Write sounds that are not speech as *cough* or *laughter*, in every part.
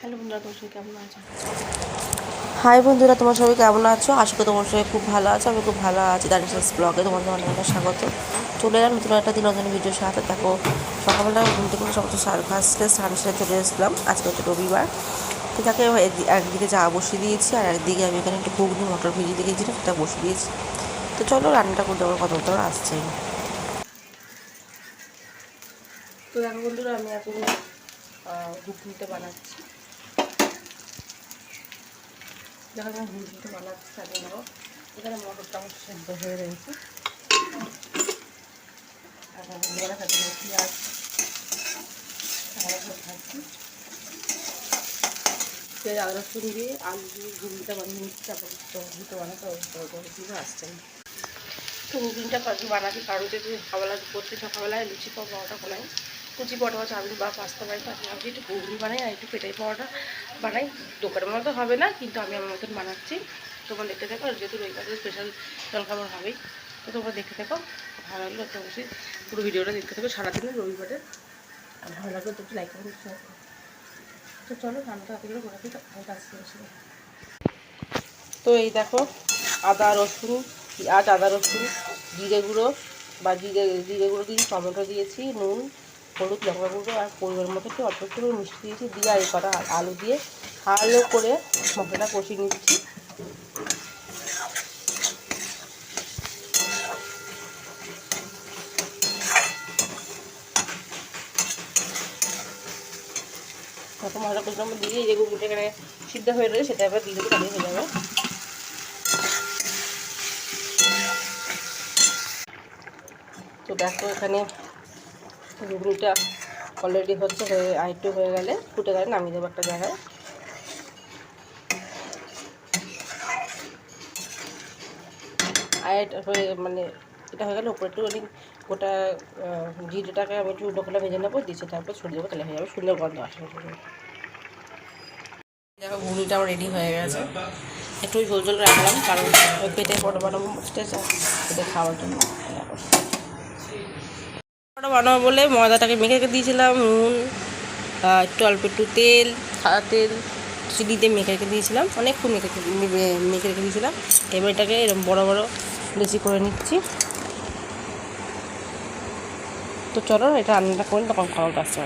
Hello বন্ধুরা তোমার সবাই কেমন আছো? হাই বন্ধুরা তোমার সবাই কেমন আছো? আশা করি তোমার সবাই খুব ভালো আছো আমি খুব ভালো আছি। দার্জিলিং ব্লগে তোমাদের অনেক অনেক স্বাগত। চলে এলাম নতুন একটা দিন নতুন ভিডিওর সাথে। দেখো সকালবেলা ঘুম থেকে সমস্ত সার ফার্স্টে চলে এসেছিলাম। আজকে হচ্ছে রবিবার। তো তাকে একদি- একদিকে চা বসিয়ে দিয়েছি আর একদিকে আমি এখানে একটু ঘুগনি মটর ভিজিয়ে দিয়েছিলাম সেটা বসিয়ে দিয়েছি। তো চলো রান্নাটা করতে আমার কত আসছে। তো দেখো বন্ধুরা আমি এখন ঘুগনিটা বানাচ্ছি। দেখো এখানে আমার হয়ে রয়েছে। আর আলু দিয়ে বানিয়ে বানাতে আসছে। না তো ঘুগনিটা বানাচ্ছি কারণ যদি সকালবেলা করতে সকালবেলায় লুচি পাওয়া পরোটা বানাই লুচি পরোটা বা চাউমিন বা পাস্তা তার আমি একটু ঘুগনি বানাই আর একটু পেটাই পরোটা বানাই। দোকানের মতো হবে না, কিন্তু আমি আমার মতন বানাচ্ছি। তোমরা দেখতে থাকো, আর যেহেতু রবিবারের স্পেশাল জলখাবার হবেই, তো তোমরা দেখতে থাকো। ভালো লাগল তো অবশ্যই পুরো ভিডিওটা দেখতে থাকো, সারাদিনের রবিবারের আর ভালো লাগল তো একটু লাইক করে তো চলো রান্নাটা তাড়াতাড়ি করে আমি আসতে আসি। তো এই দেখো, আদা, রসুন, পেঁয়াজ, আদা, রসুন, জিরে গুঁড়ো, বা জিরে জিরে গুঁড়ো দিয়েছি টমেটো দিয়েছি, নুন হলুদ লঙ্কা গুঁড়ো আর পরিমাণ মতো একটু অল্প একটু মিষ্টি দিয়েছি, দিয়ে আর কটা আলু দিয়ে ভালো করে মশলাটা কষিয়ে নিচ্ছি। তত মশলা কষানো দিয়ে যে গুঁড়োটা এখানে সিদ্ধ হয়ে রয়েছে, সেটা এবার দিয়ে দেবো হয়ে যাবে। তো দেখো এখানে ঘুগনিটা অলরেডি হচ্ছে হয়ে আরেকটু হয়ে গেলে ফুটে গেলে নামিয়ে দেবো একটা জায়গায়। আর এটা হয়ে মানে এটা হয়ে গেলে উপরে একটু ওই গোটা জিরেটাকে আমি একটু উল্টো করে ভেজে নেব, দিয়ে তারপর ছড়িয়ে দেবো, তাহলে হয়ে যাবে সুন্দর গন্ধ আসবে। দেখো, ঘুগনিটা আমার রেডি হয়ে গেছে। একটু ঝোল ঝোল রাখলাম, কারণ পেটে বড় স্টেজ পেটে খাওয়ার জন্য। বানাবো বলে ময়দাটাকে মেখে রেখে দিয়েছিলাম, নুন একটু অল্প একটু তেল, সাদা তেল চিনি দিয়ে মেখে রেখে দিয়েছিলাম, অনেকক্ষণ মেখে মেখে রেখে দিয়েছিলাম। এবার এটাকে এরকম বড় বড় লেচি করে নিচ্ছি। তো চলো এটা রান্নাটা করি তখন খাওয়ার কাছে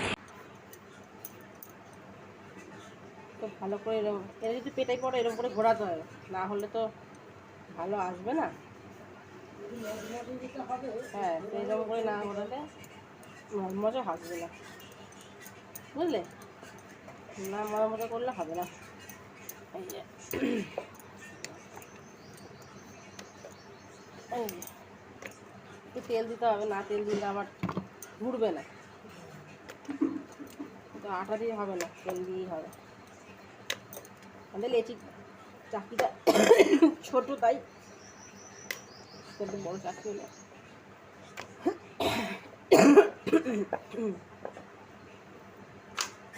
তো ভালো করে এরকম এটা যদি পেটাই পড়ে এরকম করে ঘোরাতে হয়, না হলে তো ভালো আসবে না। হ্যাঁ তো এরকম করে না ঘোরালে মজা আসবে না। বুঝলে? না মজা মজা করলে হবে না। এই তেল দিতে হবে, না তেল দিলে আবার ঘুরবে না। তো আটা দিয়ে হবে না, তেল দিয়েই হবে। আমাদের লেচি চাকরিটা ছোট তাই একটু বড় চাকরি হলে।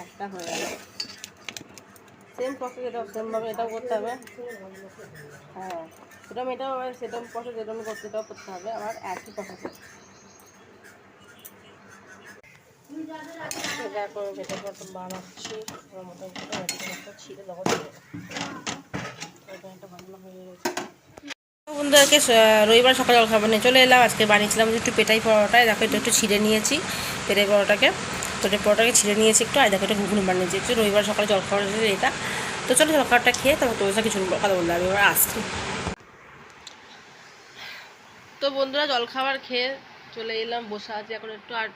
একটা হয়ে গেল। সেম প্রসেস এটাও সেমভাবে এটাও করতে হবে। হ্যাঁ সেরকম এটাও আবার সেরকম প্রসেস এরকম করতে এটাও করতে হবে। আবার একই প্রসেসে দেখো বেটার মতো বানাচ্ছি। মতো ছিঁড়ে দেবো এটা বানানো হয়ে গেছে বন্ধুদেরকে রবিবার সকালে জলখাবার নিয়ে চলে এলাম। আজকে বানিয়েছিলাম একটু পেটাই পরোটায় দেখো এটা একটু ছিঁড়ে নিয়েছি পেটাই পরোটাকে। তো এটা পরোটাকে ছিঁড়ে নিয়েছি একটু। আর দেখো, এটা ঘুগনি বানিয়েছি একটু রবিবার সকালে জলখাবার এটা। তো চলো জলখাবারটা খেয়ে তারপর তোমার কিছু কথা বললাম এবার আসছি। তো বন্ধুরা, জলখাবার খেয়ে চলে এলাম, বসে আছি এখন একটু। আর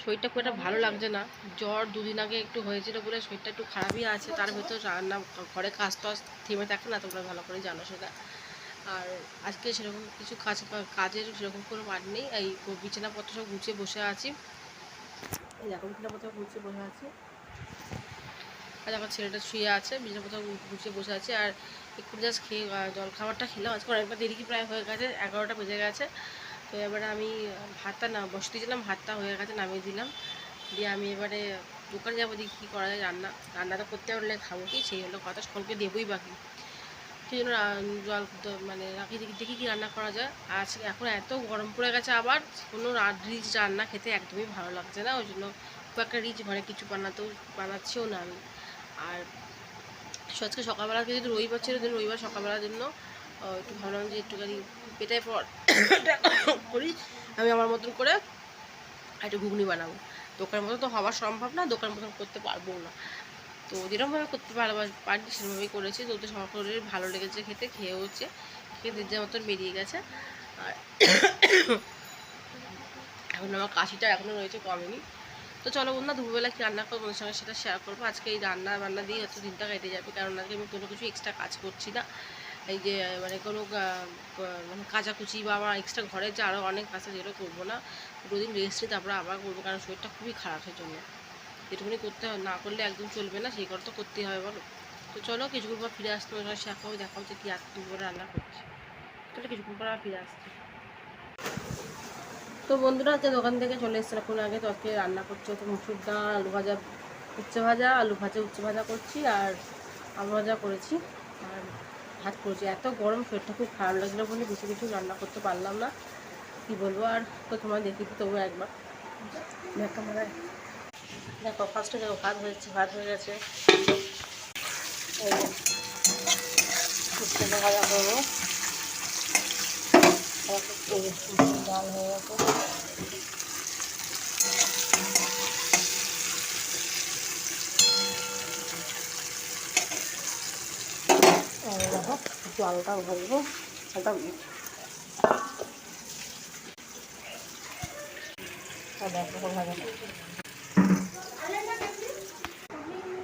শরীরটা খুব একটা ভালো লাগছে না। জ্বর দুদিন আগে একটু হয়েছিল বলে শরীরটা একটু খারাপই আছে। তার ভেতর রান্না, ঘরে কাজ টাজ থেমে থাকে না, তোমরা ভালো করে জানো সেটা। আর আজকে সেরকম কিছু কাজ কাজের সেরকম কোনো মাঠ নেই। এই বিছানাপত্র সব গুছিয়ে বসে আছি। এই দেখো, বিছানাপত্র গুছিয়ে বসে আছি। আর এখন ছেলেটা শুয়ে আছে, বিছানাপত্র গুছিয়ে বসে আছে। আর একটু জাস্ট খেয়ে জল খাবারটা খেলাম। আজকে অনেকটা দেরি প্রায় হয়ে গেছে, এগারোটা বেজে গেছে। তো এবারে আমি ভাতটা না, বসে দিয়েছিলাম, ভাতটা হয়ে গেছে, নামিয়ে দিলাম। দিয়ে আমি এবারে দোকানে যাব, দেখি কী করা যায়। রান্না রান্নাটা করতে পারলে খাব কি? সেই হলো কথা, সকলকে দেবই বাকি। সেই জন্য জল মানে রাখি দেখি কী রান্না করা যায়। আজকে এখন এত গরম পড়ে গেছে আবার, কোনো রিচ রান্না খেতে একদমই ভালো লাগছে না। ওই জন্য খুব একটা রিচ ঘরে কিছু বানাতেও, বানাচ্ছিও না আমি। আর আজকে সকালবেলা যেহেতু রবিবার ছিল দিন রবিবার সকালবেলার জন্য একটু ভাবলাম যে একটুখানি পেটাই পর *coughs* করি, আমি আমার মতন করে একটু ঘুগনি বানাবো। দোকানের মতো তো হওয়া সম্ভব না, দোকানের মতন করতে পারব না। তো যেরকমভাবে করতে পারব পারি সেরকমভাবেই করেছি। তো ওদের সকলের ভালো লেগেছে খেতে খেয়ে হচ্ছে। খেয়ে যে মতন বেরিয়ে গেছে। আর এখন আমার কাশিটা এখনও রয়েছে, কমেনি। তো চলো বন্ধুরা, দুপুরবেলা কি রান্না করব ওদের সঙ্গে সেটা শেয়ার করব। আজকে এই রান্না বান্না দিয়ে হচ্ছে দিনটা কেটে যাবে। কারণ আজকে আমি কোনো কিছু এক্সট্রা কাজ করছি না। এই যে মানে কোনো মানে কাচাকুচি বা আমার এক্সট্রা ঘরে যে আরও অনেক কাজ আছে যেগুলো করব না। দুদিন রেস্ট নিয়ে তারপরে আবার করব, কারণ শরীরটা খুবই খারাপ সেই জন্য। যেটুকুনি করতে হয় না করলে একদম চলবে না, সেই করে তো করতেই হবে, বলো। তো চলো কিছুক্ষণ পর ফিরে আসতে ওরা শেয়ার করব দেখা হচ্ছে কি আজকে দুপুরে রান্না করছি। চলো কিছুক্ষণ পর আবার ফিরে আসছি। তো বন্ধুরা, আজকে দোকান থেকে চলে এসেছে এখন আগে তো আজকে রান্না করছি, হচ্ছে মুসুর ডাল, আলু ভাজা, উচ্ছে ভাজা, আলু ভাজা, উচ্ছে ভাজা করছি, আর আলু ভাজা করেছি, আর ভাত করেছি। এত গরম, শরীরটা খুব খারাপ লাগছিল বলে বেশি কিছু রান্না করতে পারলাম না, কি বলব, আর তো তোমার দেখি তবু একবার। দেখো আমার দেখো ফার্স্টে দেখো, ভাত হয়েছে, ভাত হয়ে গেছে। ভাজা করব ডাল হয়ে গেছে। দেখো একটু আলুটা ভাজবো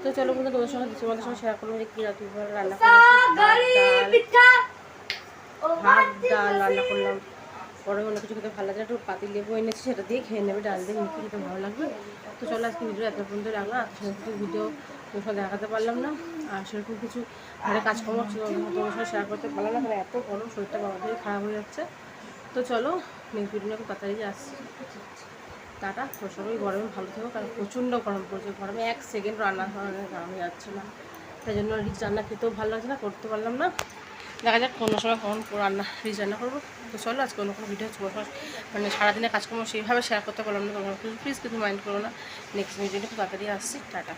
তো চলো বন্ধু, তোমাদের সঙ্গে তোমাদের সঙ্গে শেয়ার করব যে কী রাত্রি রান্না করেছি ভাত ডাল রান্না করলাম পরে অন্য কিছু খেতে ভালো লাগে একটু পাতি লেবু এনেছি, সেটা দিয়ে খেয়ে নেবে, ডাল দিয়ে মিষ্টি খেতে ভালো লাগবে। তো চলো আজকে ভিডিও এত পর্যন্ত রাখলাম আর সেরকম কিছু ভিডিও তোমার সাথে দেখাতে পারলাম না। আর সেরকম কিছু ঘরে কাজকর্ম তোমার সাথে শেয়ার করতে পারলাম না, কারণ এত গরম, শরীরটা বাবাদের খারাপ হয়ে যাচ্ছে। তো চলো নেক্সট ভিডিও তাড়াতাড়ি আসছি। টাটা সবাই গরমে ভালো থেকো কারণ প্রচণ্ড গরম পড়ছে। গরমে এক সেকেন্ড রান্না গরমে যাচ্ছে না। তাই জন্য রিচ রান্না খেতেও ভালো লাগছে না, করতে পারলাম না। দেখা যাক কোনো সময় কখন রান্না রিচ রান্না করব। তো চলো, আজকে অন্য কোনো ভিডিও হচ্ছে মানে সারাদিনের কাজকর্ম সেইভাবে শেয়ার করতে পারলাম না তোমরা প্লিজ কিছু মাইন্ড করো না। নেক্সট ভিডিওটা খুব তাড়াতাড়ি আসছি। টাটা।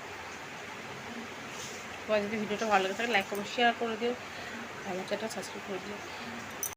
তোমার যদি ভিডিওটা ভালো লাগে থাকে লাইক করো শেয়ার করে দিও। আমার চ্যানেলটা সাবস্ক্রাইব করে দিও।